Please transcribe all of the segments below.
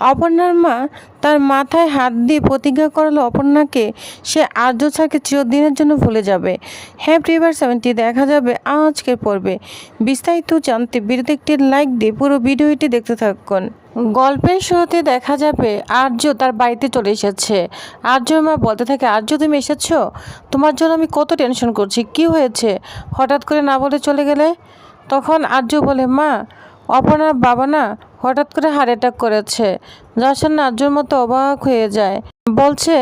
অপর্ণার মা তার মাথায় হাত দিয়ে প্রতিজ্ঞা করালো অপর্ণাকে, সে আর্য ছাড়কে চিরদিনের জন্য ভুলে যাবে। হ্যাঁ প্রিভার সেভেন্টি দেখা যাবে আজকের পর্বে। বিস্তারিত জানতে ভিডিওতে একটি লাইক দিয়ে পুরো ভিডিওটি দেখতে থাকুন। গল্পের শুরুতে দেখা যাবে আর্য তার বাড়িতে চলে এসেছে। আর্যর মা বলতে থাকে, আর্য, তুমি এসেছ? তোমার জন্য আমি কত টেনশন করছি? কি হয়েছে? হঠাৎ করে না বলে চলে গেলে? তখন আর্য বলে, মা অপর্ণার বাবা না হঠাৎ করে হার্ট অ্যাটাক করেছে। সামনে আর্যর মতো অবাক হয়ে যায়। বলছে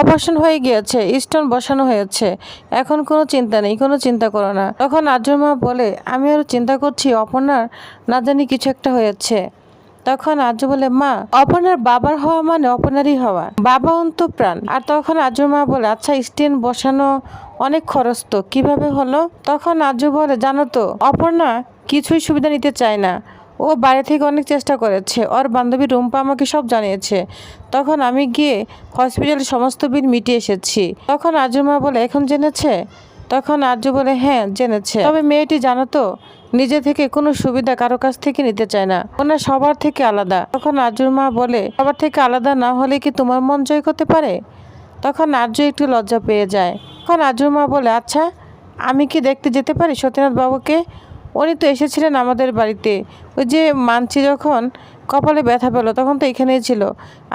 অপারেশন হয়ে গিয়েছে স্টোন বসানো হয়েছে। এখন কোনো চিন্তা নেই, কোনো চিন্তা করো না। তখন আর্যর মা বলে, আমি আরও চিন্তা করছি, অপর্ণার না জানি কিছু একটা হয়েছে। তখন আর্য বলে, মা, অপর্ণার বাবার হওয়া মানে অপর্ণারই হওয়া। বাবা অন্ত প্রাণ। আর তখন আর্য মা বলে আচ্ছা স্টেন বসানো অনেক খরচ তো, কীভাবে হলো? তখন আর্য বলে, জানো তো, অপর্ণা কিছুই সুবিধা নিতে চায় না। ও বাইরে থেকে অনেক চেষ্টা করেছে। ওর বান্ধবী রুম্পা আমাকে সব জানিয়েছে। তখন আমি গিয়ে হসপিটালে সমস্ত বিল মিটিয়ে এসেছি। তখন আর্য মা বলে, এখন জেনেছে? তখন আর্য বলে হ্যাঁ জেনেছে। তবে মেয়েটি জানো তো, নিজে থেকে কোনো সুবিধা কারও কাছ থেকে নিতে চায় না। ওনার সবার থেকে আলাদা। তখন আর্যর মা বলে, সবার থেকে আলাদা না হলে কি তোমার মন জয় করতে পারে? তখন আর্য একটু লজ্জা পেয়ে যায়। তখন আর্যর মা বলে আচ্ছা আমি কি দেখতে যেতে পারি সত্যনাথ বাবুকে? উনি তো এসেছিলেন আমাদের বাড়িতে। ওই যে মানছি যখন কপালে ব্যথা পেল, তখন তো এখানেই ছিল।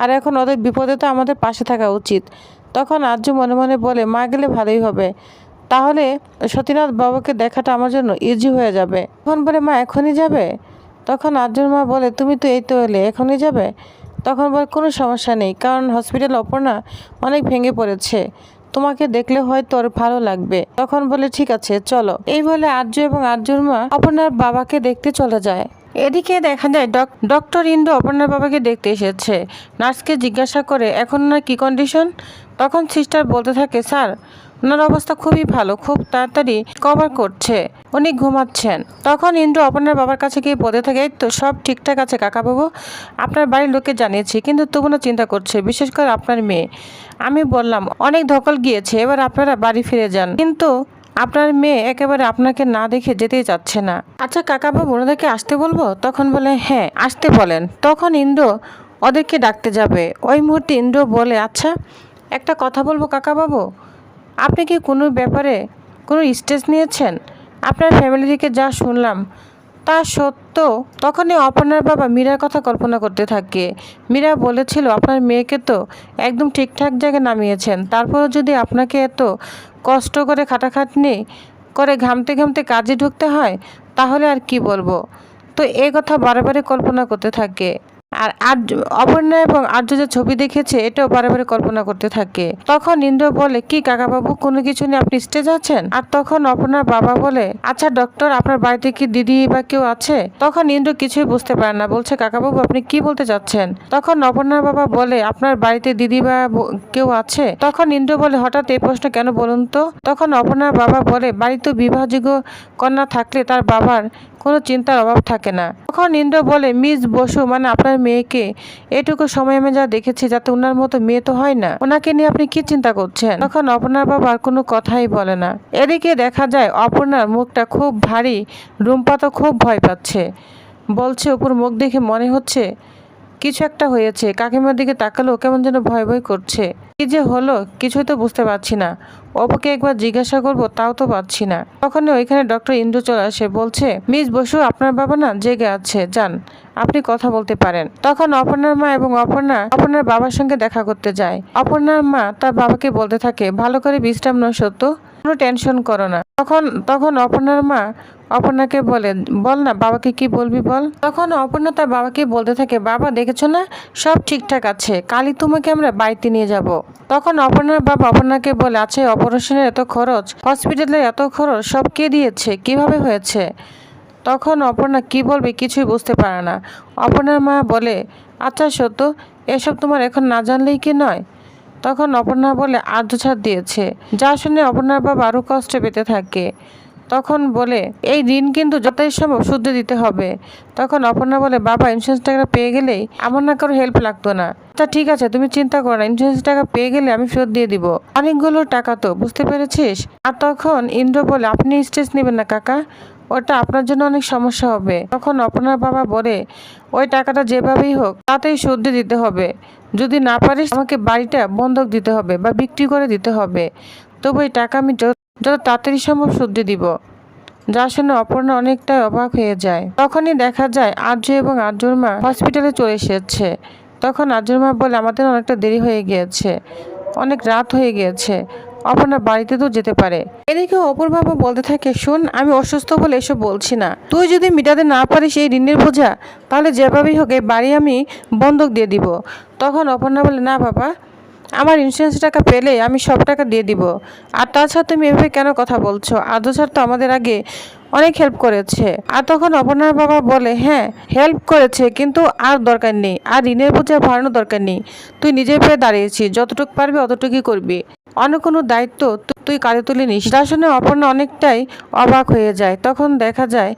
আর এখন ওদের বিপদে তো আমাদের পাশে থাকা উচিত। তখন আর্য মনে মনে বলে, মা গেলে ভালোই হবে। তাহলে সতীনাথ বাবাকে দেখাটা আমার জন্য ইজি হয়ে যাবে। তখন বলে, মা, এখনই যাবে? তখন আর্যর মা বলে, তুমি তো এই তো এলে, এখনই যাবে? তখন বলে, কোনো সমস্যা নেই, কারণ হসপিটাল অপর্ণা অনেক ভেঙে পড়েছে। তোমাকে দেখলে হয়তো ওর ভালো লাগবে। তখন বলে, ঠিক আছে, চলো। এই বলে আর্য এবং আর্যর মা অপর্ণার বাবাকে দেখতে চলে যায়। এদিকে দেখা যায়, ডক- ডক্টর ইন্দু অপর্ণার বাবাকে দেখতে এসেছে। নার্সকে জিজ্ঞাসা করে, এখন না কি কন্ডিশন তখন সিস্টার বলতে থাকে, স্যার ওনার অবস্থা খুবই ভালো, খুব তাড়াতাড়ি কভার করছে। উনি ঘুমাচ্ছেন। তখন ইন্দ্র অপর্ণার বাবার কাছে গিয়ে বলতে থাকে তো সব ঠিকঠাক আছে কাকাবাবু, আপনার বাড়ির লোকে জানিয়েছি, কিন্তু তবু না চিন্তা করছে, বিশেষ করে আপনার মেয়ে। আমি বললাম, অনেক ধকল গিয়েছে, এবার আপনারা বাড়ি ফিরে যান। কিন্তু আপনার মেয়ে একেবারে আপনাকে না দেখে যেতেই চাচ্ছে না। আচ্ছা কাকাবাবু, ওনাদেরকে আসতে বলব? তখন বলে হ্যাঁ আসতে বলেন। তখন ইন্দ্র ওদেরকে ডাকতে যাবে। ওই মুহূর্তে ইন্দ্র বলে আচ্ছা একটা কথা বলব কাকাবাবু? আপনি কি কোনো ব্যাপারে কোনো স্টেজ নিয়েছেন? আপনার ফ্যামিলি থেকে যা শুনলাম, তা সত্য। তখনই অপর্ণার বাবা মীরার কথা কল্পনা করতে থাকে। মীরা বলেছিল, আপনার মেয়েকে তো একদম ঠিকঠাক জায়গায় নামিয়েছেন। তারপরও যদি আপনাকে এত কষ্ট করে খাটাখাটনি করে ঘামতে ঘামতে কাজে ঢুকতে হয়, তাহলে আর কি বলব? তো এই কথা বারে বারে কল্পনা করতে থাকে। আর আর্য অপর্ণা এবং আর্য যে ছবি দেখেছে, এটাও বারে কল্পনা করতে থাকে। তখন ইন্দ্র বলে, কি কাকাবাবু, কোনো কিছু নিয়ে আপনি স্টেজ আছেন? আর তখন অপর্ণার বাবা বলে আচ্ছা ডক্টর আপনার বাড়িতে কি দিদি বা কেউ আছে? তখন ইন্দ্র কিছুই বুঝতে পারে না, বলছে, কাকাবাবু, আপনি কি বলতে চাচ্ছেন? তখন অপর্ণার বাবা বলে, আপনার বাড়িতে দিদি বা, কেউ আছে? তখন ইন্দ্র বলে, হঠাৎ এই প্রশ্ন কেন বলুন তো? তখন অপর্ণার বাবা বলে, বাড়িতে বিবাহযোগ্য কন্যা থাকলে তার বাবার কোনো চিন্তার অভাব থাকে না। তখন ইন্দ্র বলে, মিস, বসু মানে আপনার মেয়েকে এটুকু সময় আমি যা দেখেছি যাতে ওনার মতো মেয়ে তো হয় না। ওনাকে নিয়ে আপনি কি চিন্তা করছেন? তখন অপর্ণার বাবা আর কোনো কথাই বলে না। এদিকে দেখা যায়, অপর্ণার মুখটা খুব ভারী রুম্পা তো খুব ভয় পাচ্ছে। বলছে ওপর মুখ দেখে মনে হচ্ছে কিছু একটা হয়েছে। কাকিমার দিকে তাকালো, কেমন যেন ভয় ভয় করছে। কি যে হলো, কিছুই তো বুঝতে পারছি না। অপুকে একবার জিজ্ঞাসা করব, তাও তো পাচ্ছি না। তখনই ওইখানে ডক্টর ইন্দ্র চলে আসে, বলছে, মিস বসু, আপনার বাবা না জেগে আছে, যান, আপনি কথা বলতে পারেন। তখন অপর্ণার মা এবং অপর্ণা অপর্ণার বাবার সঙ্গে দেখা করতে যায়। অপর্ণার মা তার বাবাকে বলতে থাকে, ভালো করে বিশ্রাম নয় সত্য, কোনো টেনশন করো না। তখন তখন অপর্ণার মা অপর্ণাকে বলে, বল না, বাবাকে কি বলবি বল? তখন অপর্ণা তার বাবাকে বলতে থাকে, বাবা, দেখেছ না? সব ঠিকঠাক আছে। কালই তোমাকে আমরা বাড়িতে নিয়ে যাব। তখন অপর্ণার বাপ অপর্ণাকে বলে আছে অপারেশনের এত খরচ? হসপিটালের এত খরচ? সব কে দিয়েছে? কীভাবে হয়েছে? তখন অপর্ণা, কি বলবে? কিছুই বুঝতে পারে না। অপর্ণার মা বলে আচ্ছা সত্য, এসব তোমার এখন না জানলেই কি নয়? তখন অপর্ণা বলে আর্ধ দিয়েছে। যা শুনে অপর্ণার বাবা আরও কষ্ট পেতে থাকে। তখন বলে, এই ঋণ কিন্তু যতই সম্ভব শুদ্ধ দিতে হবে। তখন অপর্ণা বলে, বাবা ইন্স্যুরেন্স টাকা পেয়ে গেলেই আমার না কারও হেল্প লাগতো না। তা ঠিক আছে, তুমি চিন্তা করো না ইন্স্যুরেন্স টাকা পেয়ে গেলে আমি ফেরত দিয়ে দিব। অনেকগুলো টাকা তো, বুঝতে পেরেছিস? আর তখন ইন্দ্র বলে, আপনি স্টেজ নেবেন না কাকা, ওটা আপনার জন্য অনেক সমস্যা হবে। তখন অপর্ণার বাবা বলে, ওই টাকাটা যেভাবেই হোক, তাতেই শুদ্ধ দিতে হবে। যদি না পারিস, আমাকে বাড়িটা বন্ধক দিতে হবে বা বিক্রি করে দিতে হবে। তবু এই টাকা আমি যত তাড়াতাড়ি সম্ভব শুদ্ধ দিব। যা শুনে অপর্ণা অনেকটাই অবাক হয়ে যায়। তখনই দেখা যায়, আর্য এবং আর্যর মা হসপিটালে চলে এসেছে। তখন আর্যর মা বলে, আমাদের অনেকটা দেরি হয়ে গিয়েছে। অনেক রাত হয়ে গিয়েছে। অপর্ণা বাড়িতে তো যেতে পারে। এদিকে অপর বাবা বলতে থাকে, শোন, আমি অসুস্থ বলে এসব বলছি না। তুই যদি মিটাতে না পারিস এই ঋণের বোঝা, তাহলে যেভাবেই হোক এই বাড়ি আমি বন্ধক দিয়ে দিব। তখন অপর্ণা বলে, না বাবা আমার ইন্স্যুরেন্স টাকা পেলে আমি সব টাকা দিয়ে দিব। আর তাছাড়া তুমি এভাবে কেন কথা বলছো? আদৌ স্যার তো আমাদের আগে অনেক হেল্প করেছে। আর তখন অপর্ণার বাবা বলে হ্যাঁ হেল্প করেছে, কিন্তু আর দরকার নেই। আর ঋণের বোঝা ভাড়ানোর দরকার নেই। তুই নিজের পেয়ে দাঁড়িয়েছিস, যতটুকু পারবি অতটুকুই করবি। অন্য কোনো দায়িত্ব তুই কারে তুলে নিস। শুনে অপর্ণা অনেকটাই অবাক হয়ে যায়। তখন দেখা যায়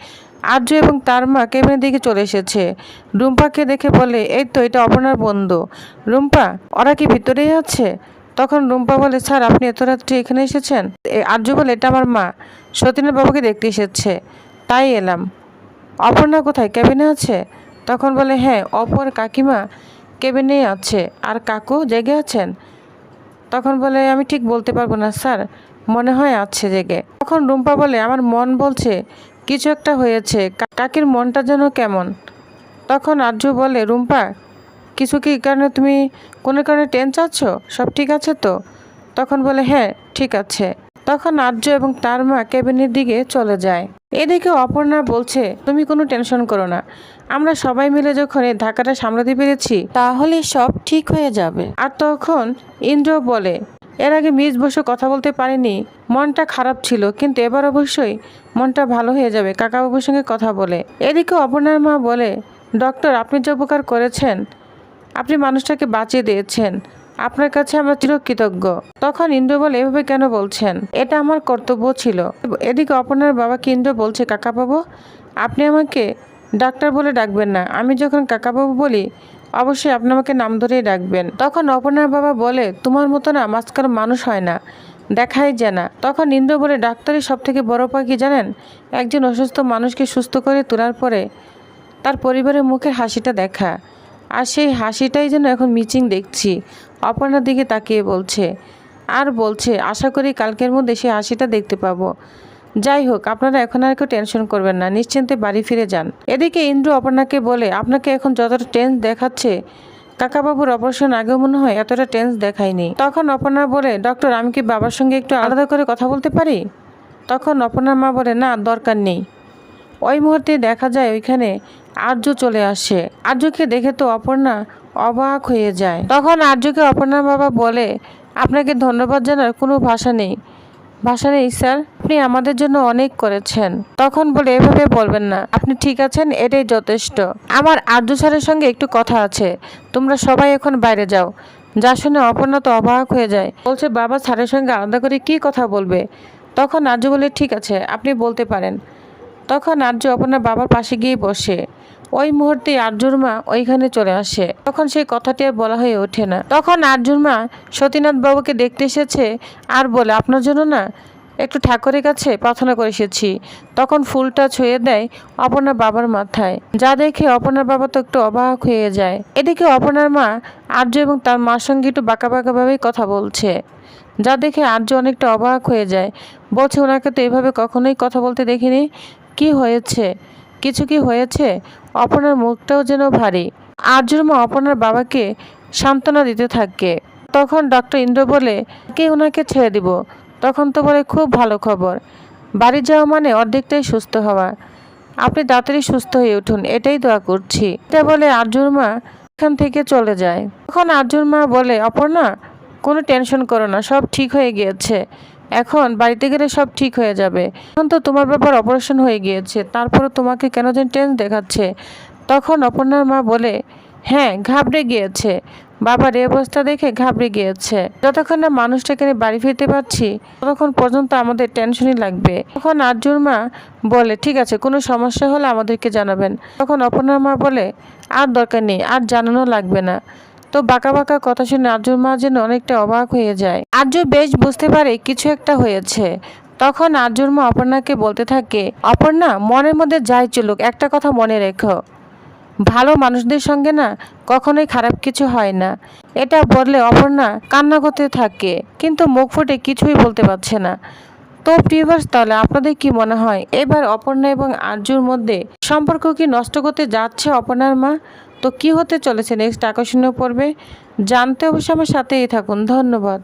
আর্য এবং তার মা কেবিনের দিকে চলে এসেছে। রুম্পাকে দেখে বলে, এই তো, এটা অপর্ণার বন্ধু। রুম্পা, ওরা কি ভিতরেই আছে? তখন রুম্পা বলে, স্যার, আপনি এত রাত্রি এখানে এসেছেন? আর্য বলে, এটা আমার মা। সতীনের বাবাকে দেখতে এসেছে। তাই এলাম। অপর্ণা কোথায়? কেবিনে আছে? তখন বলে হ্যাঁ অপর কাকিমা কেবিনেই আছে। আর কাকু জেগে আছেন? তখন বলে, আমি ঠিক বলতে পারব না, স্যার। মনে হয় আছে জেগে। তখন রুম্পা বলে, আমার মন বলছে কিছু একটা হয়েছে। কাকির মনটা যেন কেমন। তখন আর্য বলে, রুম্পা, কিছু কি কারণে তুমি, কোনো কারণে টেন চাচ্ছ? সব ঠিক আছে তো? তখন বলে হ্যাঁ ঠিক আছে। তখন আর্য এবং তার মা কেবিনের দিকে চলে যায়। এদিকে অপর্ণা বলছে, তুমি কোনো টেনশন করো না। আমরা সবাই মিলে যখন এই ধাক্কাটা সামলাতে পেরেছি, তাহলে সব ঠিক হয়ে যাবে। আর তখন ইন্দ্র বলে এর আগে মিস বসে কথা বলতে পারিনি। মনটা খারাপ ছিল, কিন্তু এবার অবশ্যই মনটা ভালো হয়ে যাবে, কাকাবাবুর সঙ্গে কথা বলে। এদিকে অপর্ণার মা বলে, ডক্টর, আপনি যে উপকার করেছেন, আপনি মানুষটাকে বাঁচিয়ে দিয়েছেন, আপনার কাছে আমরা চিরকৃতজ্ঞ। তখন ইন্দ্র বলে, এভাবে কেন বলছেন? এটা আমার কর্তব্য ছিল। এদিকে অপর্ণার বাবাকে ইন্দ্র বলছে, কাকাবাবু, আপনি আমাকে ডাক্তার বলে ডাকবেন না। আমি যখন কাকাবাবু বলি অবশ্যই আপনি আমাকে নাম ধরেই ডাকবেন। তখন অপর্ণার বাবা বলে, তোমার মতো না, মাঝখানে মানুষ হয় না, দেখাই যায় না। তখন ইন্দ্র বলে ডাক্তারই সব থেকে বড় পাখি জানেন? একজন অসুস্থ মানুষকে সুস্থ করে তোলার পরে তার পরিবারের মুখের হাসিটা দেখা। আর সেই হাসিটাই যেন এখন মিচিং দেখছি। অপর্ণার দিকে তাকিয়ে বলছে, আর বলছে, আশা করি কালকের মধ্যে সেই হাসিটা দেখতে পাবো। যাই হোক, আপনারা এখন আর কেউ টেনশন করবেন না, নিশ্চিন্তে বাড়ি ফিরে যান। এদিকে ইন্দ্র অপর্ণাকে বলে, আপনাকে এখন যতটা টেন্স দেখাচ্ছে, কাকাবাবুর অপারেশন আগেও মনে হয় এতটা টেন্স দেখায়নি। তখন অপর্ণা বলে ডক্টর আমি কি বাবার সঙ্গে একটু আলাদা করে কথা বলতে পারি? তখন অপর্ণার মা বলে, না, দরকার নেই। ওই মুহূর্তে দেখা যায় ওইখানে আর্য চলে আসে। আর্যকে দেখে তো অপর্ণা অবাক হয়ে যায়। তখন আর্যকে অপর্ণার বাবা বলে, আপনাকে ধন্যবাদ জানার কোনো ভাষা নেই। ভাষা নেই, স্যার। আপনি আমাদের জন্য অনেক করেছেন। তখন বলে, এভাবে বলবেন না। আপনি ঠিক আছেন, এটাই যথেষ্ট। আমার আর্য স্যারের সঙ্গে একটু কথা আছে। তোমরা সবাই এখন বাইরে যাও যা শুনে অপর্ণা তো অবাক হয়ে যায়। বলছে, বাবা স্যারের সঙ্গে আলাদা করে কি কথা বলবে? তখন আর্য বলে, ঠিক আছে, আপনি বলতে পারেন। তখন আর্য আপনার বাবার পাশে গিয়ে বসে। ওই মুহূর্তে আর্যুর মা ওইখানে চলে আসে। তখন সেই কথাটি আর বলা হয়ে ওঠে না। তখন আর্যুর মা সতীনাথ বাবুকে দেখতে এসেছে, আর বলে, আপনার জন্য না একটু ঠাকুরের কাছে প্রার্থনা করে এসেছি। তখন ফুলটা ছুঁয়ে দেয় অপর্ণার বাবার মাথায়। যা দেখে অপর্ণার বাবা তো একটু অবাক হয়ে যায়। এদিকে অপর্ণার মা আর্য এবং তার মার সঙ্গে একটু বাঁকা বাঁকাভাবেই কথা বলছে। যা দেখে আর্য অনেকটা অবাক হয়ে যায়। বলছে, ওনাকে তো এভাবে কখনোই কথা বলতে দেখিনি। কি হয়েছে? কিছু কি হয়েছে? অপর্ণার মুখটাও যেন ভারী। আর্যর মা অপর্ণার বাবাকে সান্ত্বনা দিতে থাকে। তখন ডক্টর ইন্দ্র বলে, কে ওনাকে ছেড়ে দিব? তখন তো বলে, খুব ভালো খবর। বাড়ি যাওয়া মানে অর্ধেকটাই সুস্থ হওয়া। আপনি তাড়াতাড়ি সুস্থ হয়ে উঠুন, এটাই দোয়া করছি। এটা বলে আর্যুর মা এখান থেকে চলে যায়। তখন আর্যুর মা বলে, অপর্ণা, কোনো টেনশন করো না, সব ঠিক হয়ে গিয়েছে। এখন বাড়িতে গেলে সব ঠিক হয়ে যাবে। এখন তো তোমার ব্যাপার অপারেশন হয়ে গিয়েছে তারপরে তোমাকে কেন যেন টেন্স দেখাচ্ছে? তখন অপর্ণার মা বলে হ্যাঁ ঘাবড়ে গিয়েছে। বাবার এই অবস্থা দেখে ঘাবড়ে গিয়েছে। যতক্ষণ না মানুষটাকে নিয়ে বাড়ি ফিরতে পারছি, ততক্ষণ পর্যন্ত আমাদের টেনশনই লাগবে। তখন আর্যুর মা বলে, ঠিক আছে, কোনো সমস্যা হলে আমাদেরকে জানাবেন। তখন অপর্ণার মা বলে, আর দরকার নেই, আর জানানো লাগবে না। তো বাঁকা বাঁকা কথা শুনে আর্যর মা যেন অনেকটা অবাক হয়ে যায়। আর্য বেশ বুঝতে পারে কিছু একটা হয়েছে। তখন আর্যুর মা অপর্ণাকে বলতে থাকে, অপর্ণা, মনের মধ্যে যাই চলুক, একটা কথা মনে রেখো। ভালো মানুষদের সঙ্গে না কখনোই খারাপ কিছু হয় না। এটা বললে অপর্ণা কান্না করতে থাকে, কিন্তু মুখ ফুটে কিছুই বলতে পারছে না। তো প্রিভার্স তাহলে আপনাদের কি মনে হয়? এবার অপর্ণা এবং আর্যুর মধ্যে সম্পর্ক কি নষ্ট করতে যাচ্ছে অপর্ণার মা? তো কি হতে চলেছে নেক্সট আকর্ষণীয় পর্বে? জানতে অবশ্যই আমার সাথেই থাকুন। ধন্যবাদ।